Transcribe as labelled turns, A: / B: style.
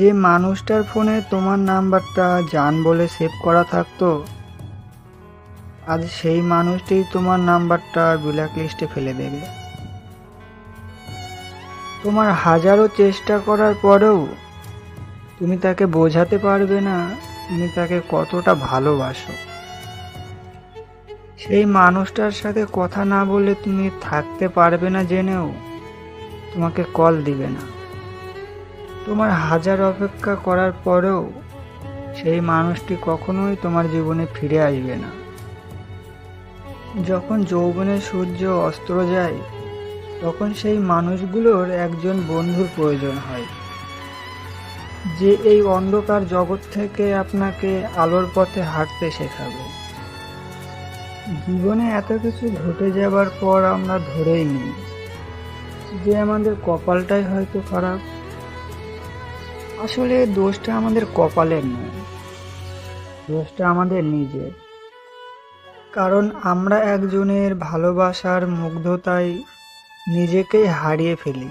A: যে মানুষটার ফোনে তোমার নাম্বারটা জান বলে সেভ করা থাকতো, আজ সেই মানুষটি তোমার নাম্বারটা ব্ল্যাক লিস্টে ফেলে দেবে। তোমার হাজারো চেষ্টা করার পরেও তুমি তাকে বোঝাতে পারবে না, তুমি তাকে কতটা ভালোবাসো। সেই মানুষটার সাথে কথা না বলে তুমি থাকতে পারবে না জেনেও তোমাকে কল দিবে না। তোমার হাজার অপেক্ষা করার পরেও সেই মানুষটি কখনোই তোমার জীবনে ফিরে আসবে না। যখন যৌবনের সূর্য অস্ত্র যায়, তখন সেই মানুষগুলোর একজন বন্ধুর প্রয়োজন হয়। যে এই অন্ধকার জগৎ থেকে আপনাকে আলোর পথে হাঁটতে শেখাবে। জীবনে এত কিছু ঘটে যাবার পর আমরা ধরেই নিই যে আমাদের কপালটাই হয়তো খারাপ আসলে দোষটা আমাদের কপালের নয়, দোষটা আমাদের নিজের। কারণ আমরা একজনের ভালোবাসার মুগ্ধতায় নিজেকেই হারিয়ে ফেলি।